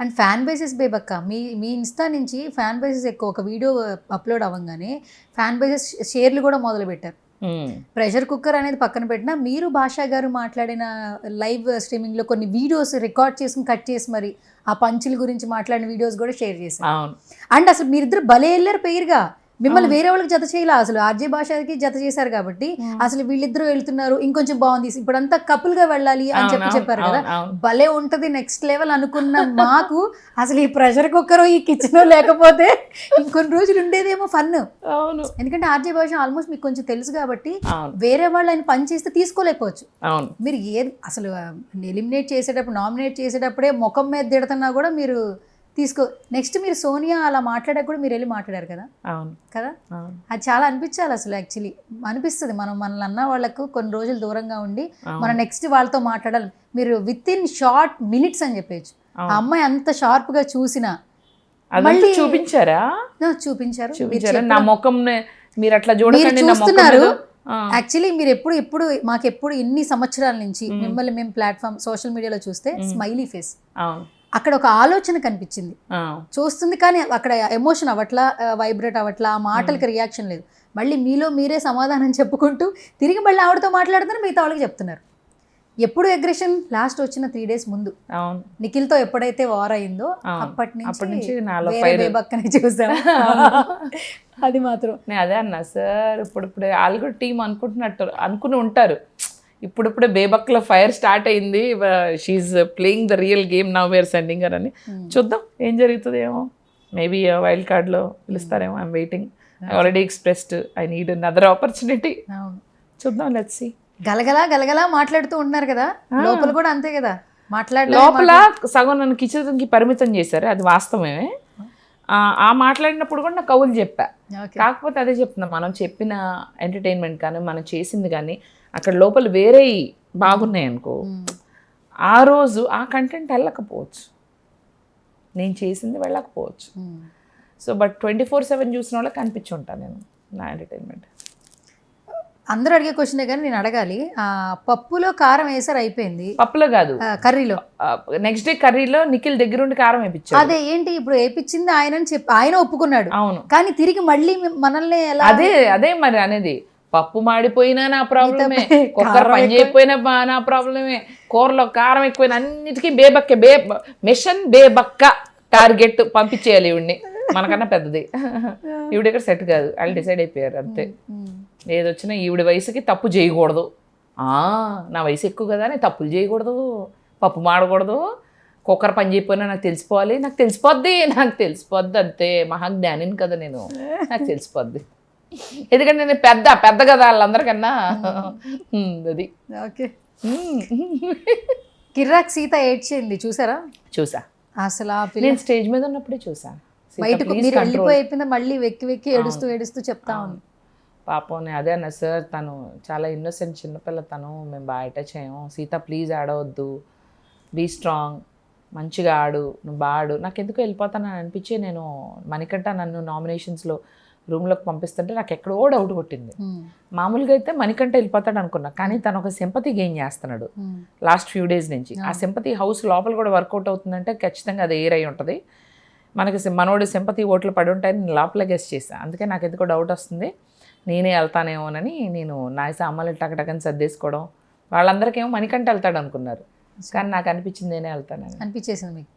And fan bases Bebakka మీ మీ Insta నుంచి ఫ్యాన్ బేసెస్ ఎక్కువ ఒక వీడియో అప్లోడ్ అవ్వగానే ఫ్యాన్ బేసెస్ షేర్లు కూడా మొదలు పెట్టారు. ప్రెషర్ కుక్కర్ అనేది పక్కన పెట్టినా మీరు భాషా గారు మాట్లాడిన లైవ్ స్ట్రీమింగ్లో కొన్ని వీడియోస్ రికార్డ్ చేసుకుని కట్ చేసి మరి ఆ పంచుల గురించి మాట్లాడిన వీడియోస్ కూడా షేర్ చేశారు. అండ్ అసలు మీరిద్దరు భలే వెళ్ళారు పేరుగా. మిమ్మల్ని వేరే వాళ్ళకి జత చేయాలి? అసలు ఆర్జే భాషకి జత చేశారు కాబట్టి అసలు వీళ్ళిద్దరూ వెళ్తున్నారు ఇంకొంచెం బాగుంది ఇప్పుడంతా కపుల్గా వెళ్ళాలి అని చెప్పి చెప్పారు కదా. భలే ఉంటది నెక్స్ట్ లెవెల్ అనుకున్న మాకు అసలు ఈ ప్రెషర్ కుక్కర్ ఈ కిచెన్ లేకపోతే ఇంకొన్ని రోజులు ఉండేదేమో ఫన్ అవును. ఎందుకంటే ఆర్జే భాష ఆల్మోస్ట్ మీకు కొంచెం తెలుసు కాబట్టి వేరే వాళ్ళు ఆయన పని చేస్తే తీసుకోలేకపోవచ్చు. మీరు ఏది అసలు ఎలిమినేట్ చేసేటప్పుడు నామినేట్ చేసేటప్పుడే ముఖం మీద తిడుతున్నా కూడా మీరు తీసుకో. నెక్స్ట్ మీరు సోనియా అలా మాట్లాడాక కూడా మీరు వెళ్ళి మాట్లాడారు కదా? అవును. కదా? అది చాలా అనిపించాలి అసలు యాక్చువల్లీ అనిపిస్తుంది మనం మనల్ని అన్న వాళ్ళకు కొన్ని రోజులు దూరంగా ఉండి. మనం నెక్స్ట్ వాళ్ళతో మాట్లాడాలి. మీరు విత్ ఇన్ షార్ట్ మినిట్స్ అని చెప్పేయచ్చు. ఆ. అమ్మాయి అంత షార్ప్గా చూసినా మళ్ళీ- చూపించారా? చూపించారు. నా ముఖం మీరు అట్లా ముఖం చూస్తున్నారు. యాక్చువల్లీ మీరు ఎప్పుడు ఎప్పుడు మాకు ఎప్పుడు ఇన్ని సంవత్సరాల నుంచి మిమ్మల్ని మేము ప్లాట్ఫామ్ సోషల్ మీడియాలో చూస్తే స్మైలీ ఫేస్ అక్కడ ఒక ఆలోచన కనిపించింది. చూస్తుంది కానీ అక్కడ ఎమోషన్ అవ్వట్లా వైబ్రేట్ అవ్వట్లా ఆ మాటలకి రియాక్షన్ లేదు. మళ్ళీ మీలో మీరే సమాధానం చెప్పుకుంటూ తిరిగి మళ్ళీ ఆవిడతో మాట్లాడుతున్నారు మిగతా వాళ్ళకి చెప్తున్నారు. ఎప్పుడు అగ్రెషన్ లాస్ట్ వచ్చిన త్రీ డేస్ ముందు. అవును. నిఖిల్తో ఎప్పుడైతే వార్ అయిందో. అప్పటి నుంచి వేరే బేబక్కనే చూసాం. అది మాత్రం. నేను అదే అన్నా సార్ ఇప్పుడిప్పుడే వాళ్ళు కూడా టీం అనుకుంటున్నట్టు అనుకుని ఉంటారు. ఇప్పుడిప్పుడే బేబక్లో ఫైర్ స్టార్ట్ అయింది. She's playing the real game now where sending అని. చూద్దాం ఏం జరుగుతుంది ఏమో మేబీ వైల్డ్ కార్డ్లో పిలుస్తారేమో. I'm waiting I already expressed I need another opportunity చూద్దాం లెట్స్ సి గలగలా గలగలా మాట్లాడుతూ ఉంటున్నారు కదా? లోపల కూడా అంతే కదా? మాట్లాడలే లోపల సగం నన్ను కిచెన్కి పరిమితం చేశారు. అది వాస్తవమే. ఆ, మాట్లాడినప్పుడు కూడా నాకు కవులు చెప్పా. కాకపోతే అదే చెప్తున్నా మనం చెప్పిన ఎంటర్టైన్మెంట్ కానీ మనం చేసింది కానీ అక్కడ లోపల వేరే బాగున్నాయి అనుకో. ఆ రోజు ఆ కంటెంట్ వెళ్ళకపోవచ్చు. నేను చేసింది వెళ్ళకపోవచ్చు. So but twenty four seven చూసిన వాళ్ళకి కనిపించి ఉంటాను నేను నా ఎంటర్టైన్మెంట్ అందరూ అడిగే క్వశ్చనే కానీ నేను అడగాలి. పప్పులో కారం వేసారు అయిపోయింది. పప్పులో కాదు. కర్రీలో. నెక్స్ట్ డే కర్రీలో నిఖిల్ దగ్గరుండి కారం వేయించాడు అదే ఏంటి ఇప్పుడు వేపించింది ఆయన అని చెప్పి ఆయన ఒప్పుకున్నాడు. అవును. కానీ తిరిగి మళ్ళీ మనల్ని అదే అదే మరి అనేది. పప్పు మాడిపోయినా నా ప్రాబ్లమే కుక్కర్ కారం పని చేయకపోయినా నా ప్రాబ్లమే కూరలో కారం ఎక్కువైనా అన్నిటికీ బేబక్కే బే మిషన్ బేబక్క టార్గెట్ పంపించేయాలి ఈవిడ్ని. మనకన్నా పెద్దది. ఈవిడ ఇక్కడ సెట్ కాదు. వాళ్ళు డిసైడ్ అయిపోయారు అంతే. ఏదొచ్చినా ఈవిడ వయసుకి తప్పు చేయకూడదు. ఆ, నా వయసు ఎక్కువ కదా నేను తప్పులు చేయకూడదు. పప్పు మాడకూడదు. కుక్కర్ పని చేయకపోయినా నాకు తెలిసిపోవాలి. నాకు తెలిసిపోద్ది నాకు తెలిసిపోద్ది అంతే. మహాజ్ఞానిని కదా నేను. నాకు తెలిసిపోద్ది. ఎందుకంటే నేను పెద్ద పెద్ద కదా వాళ్ళందరికన్నా. అది. ఓకే. కిర్రాక్ సీత ఏడ్చింది చూసారా? చూసా. అసలు నేను స్టేజ్ మీద ఉన్నప్పుడే చూసా. బయటకు మీరు. వెళ్ళిపోయి అయిపోయింది మళ్ళీ వెక్కి వెక్కి ఏడుస్తూ ఏడుస్తూ చెప్తా ఉంది. పాపం అదే అన్న సార్ తను చాలా ఇన్నోసెంట్ చిన్నపిల్ల తను మేము బాగా అటాచ్ అయ్యాము సీత ప్లీజ్ ఆడవద్దు బీ స్ట్రాంగ్ మంచిగా ఆడు. నువ్వు బాగా ఆడు. నాకు ఎందుకు వెళ్ళిపోతానని అనిపించి నేను మణికంట నన్ను నామినేషన్స్లో రూమ్లోకి పంపిస్తుంటే నాకు ఎక్కడో డౌట్ కొట్టింది. మామూలుగా అయితే మణికంట వెళ్ళిపోతాడు అనుకున్నా కానీ తను ఒక సింపతి గెయిన్ చేస్తున్నాడు. లాస్ట్ ఫ్యూ డేస్ నుంచి. ఆ సింపతి హౌస్ లోపల కూడా వర్కౌట్ అవుతుందంటే ఖచ్చితంగా అది ఎయిర్ అయి ఉంటుంది. మనకి మనోడి సింపతి ఓట్లు పడి ఉంటాయని నేను లోపల గెస్ట్ చేశాను అందుకే నాకు ఎందుకో డౌట్ వస్తుంది. నేనే వెళ్తానేమోనని నేను నా సామాన్లు టకటకని సర్దేసుకోవడం. వాళ్ళందరికేమో మణికంట వెళ్తాడు అనుకున్నారు. కానీ నాకు అనిపించింది నేనే వెళ్తానని. అనిపించేసింది మీకు?